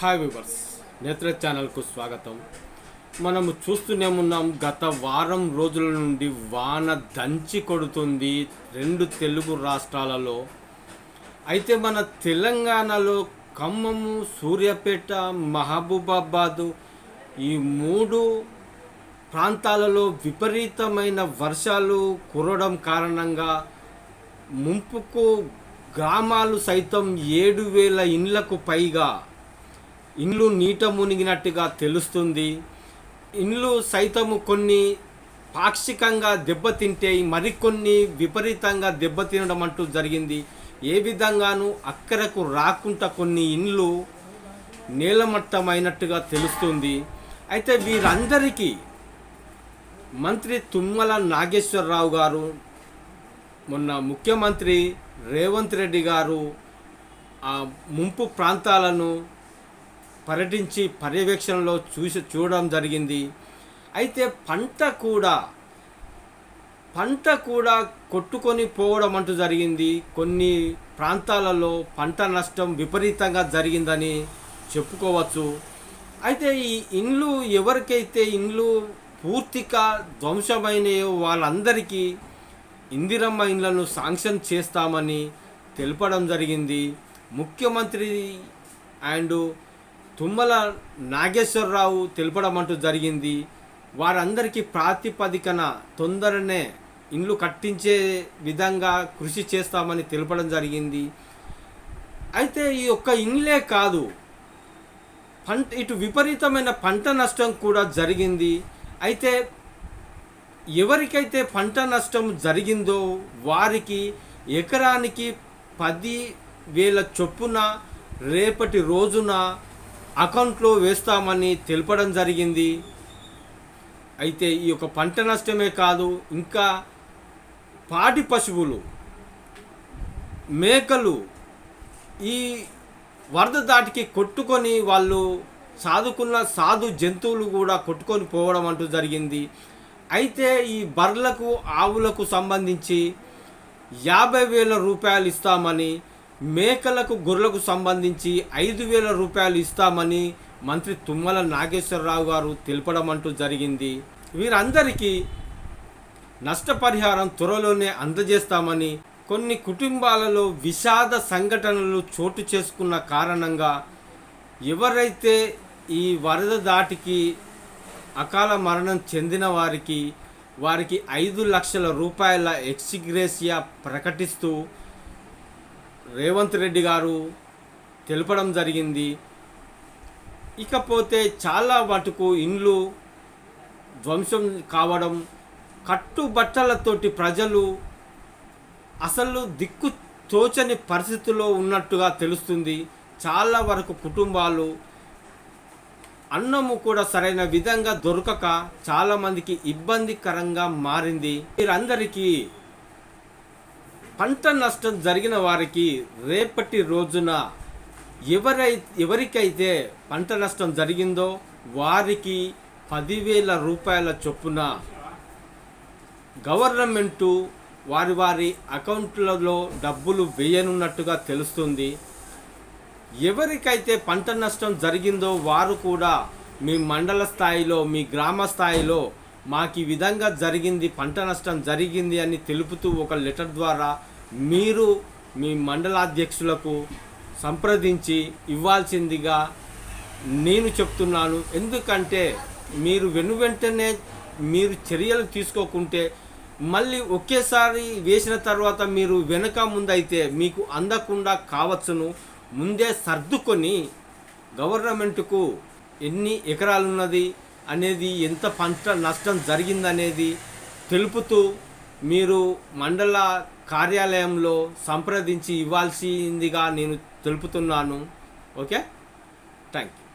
Hi viewers నేత్ర ఛానల్కు స్వాగతం. మనము చూస్తూనే ఉన్నాం గత వారం రోజుల నుండి వాన దంచి కొడుతుంది రెండు తెలుగు రాష్ట్రాలలో. అయితే మన తెలంగాణలో ఖమ్మము సూర్యాపేట మహబూబాబాదు ఈ మూడు ప్రాంతాలలో విపరీతమైన వర్షాలు కురవడం కారణంగా ముంపుకు గ్రామాలు సైతం ఏడు వేల ఇండ్లకు పైగా ఇండ్లు నీట మునిగినట్టుగా తెలుస్తుంది. ఇండ్లు సైతము కొన్ని పాక్షికంగా దెబ్బతింటే మరికొన్ని విపరీతంగా దెబ్బతినడం అంటూ జరిగింది. ఏ విధంగానూ అక్కరకు రాకుండా కొన్ని ఇండ్లు నేలమట్టమైనట్టుగా తెలుస్తుంది. అయితే వీరందరికీ మంత్రి తుమ్మల నాగేశ్వరరావు గారు మొన్న ముఖ్యమంత్రి రేవంత్ రెడ్డి గారు ఆ ముంపు ప్రాంతాలను పర్యటించి పర్యవేక్షణలో చూసి చూడడం జరిగింది. అయితే పంట కూడా పంట కూడా కొట్టుకొని పోవడం అంటూ జరిగింది. కొన్ని ప్రాంతాలలో పంట నష్టం విపరీతంగా జరిగిందని చెప్పుకోవచ్చు. అయితే ఈ ఇండ్లు ఎవరికైతే ఇండ్లు పూర్తిగా ధ్వంసమైనయో వాళ్ళందరికీ ఇందిరమ్మ ఇండ్లను శాంక్షన్ చేస్తామని తెలపడం జరిగింది. ముఖ్యమంత్రి అండ్ తుమ్మల నాగేశ్వరరావు తెలపడం అంటూ జరిగింది. వారందరికీ ప్రాతిపదికన తొందరనే ఇండ్లు కట్టించే విధంగా కృషి చేస్తామని తెలపడం జరిగింది. అయితే ఈ యొక్క ఇండ్లే కాదు పంట ఇటు విపరీతమైన పంట నష్టం కూడా జరిగింది. అయితే ఎవరికైతే పంట నష్టం జరిగిందో వారికి ఎకరానికి పది వేల చొప్పున రేపటి రోజున అకౌంట్లో వేస్తామని తెలపడం జరిగింది. అయితే ఈ యొక్క పంట నష్టమే కాదు ఇంకా పాడి పశువులు మేకలు ఈ వరద దాటికి కొట్టుకొని వాళ్ళు సాదుకున్న సాధు జంతువులు కూడా కొట్టుకొని పోవడం అంటూ జరిగింది. అయితే ఈ బర్లకు ఆవులకు సంబంధించి యాభై వేల రూపాయలు ఇస్తామని మేకలకు గొర్రెలకు సంబంధించి ఐదు వేల రూపాయలు ఇస్తామని మంత్రి తుమ్మల నాగేశ్వరరావు గారు తెలపడం అంటూ జరిగింది. వీరందరికీ నష్టపరిహారం త్వరలోనే అందజేస్తామని కొన్ని కుటుంబాలలో విషాద సంఘటనలు చోటు చేసుకున్న కారణంగా ఎవరైతే ఈ వరద దాటికి అకాల మరణం చెందిన వారికి వారికి ఐదు లక్షల రూపాయల ఎక్సిగ్రేసియా ప్రకటిస్తూ రేవంత్ రెడ్డి గారు తెలపడం జరిగింది. ఇకపోతే చాలా మటుకు ఇండ్లు ధ్వంసం కావడం కట్టుబట్టలతోటి ప్రజలు అసలు దిక్కు తోచని పరిస్థితిలో ఉన్నట్టుగా తెలుస్తుంది. చాలా వరకు కుటుంబాలు అన్నము కూడా సరైన విధంగా దొరకక చాలామందికి ఇబ్బందికరంగా మారింది. మీరందరికీ పంట నష్టం జరిగిన వారికి రేపటి రోజున ఎవరై ఎవరికైతే పంట నష్టం జరిగిందో వారికి పదివేల రూపాయల చొప్పున గవర్నమెంటు వారి వారి అకౌంట్లలో డబ్బులు వేయనున్నట్టుగా తెలుస్తుంది. ఎవరికైతే పంట నష్టం జరిగిందో వారు కూడా మీ మండల స్థాయిలో మీ గ్రామ స్థాయిలో మాకు ఈ విధంగా జరిగింది పంట నష్టం జరిగింది అని తెలుపుతూ ఒక లెటర్ ద్వారా మీరు మీ మండలాధ్యక్షులకు సంప్రదించి ఇవ్వాల్సిందిగా నేను చెప్తున్నాను. ఎందుకంటే మీరు వెను వెంటనే మీరు చర్యలు తీసుకోకుంటే మళ్ళీ ఒకేసారి వేసిన తర్వాత మీరు వెనక ముందైతే మీకు అందకుండా కావచ్చును. ముందే సర్దుకొని గవర్నమెంట్కు ఎన్ని ఎకరాలు ఉన్నది అనేది ఎంత పంట నష్టం జరిగిందనేది తెలుపుతూ మీరు మండల కార్యాలయంలో సంప్రదించి ఇవ్వాల్సిందిగా నేను తెలుపుతున్నాను. ఓకే? Thank you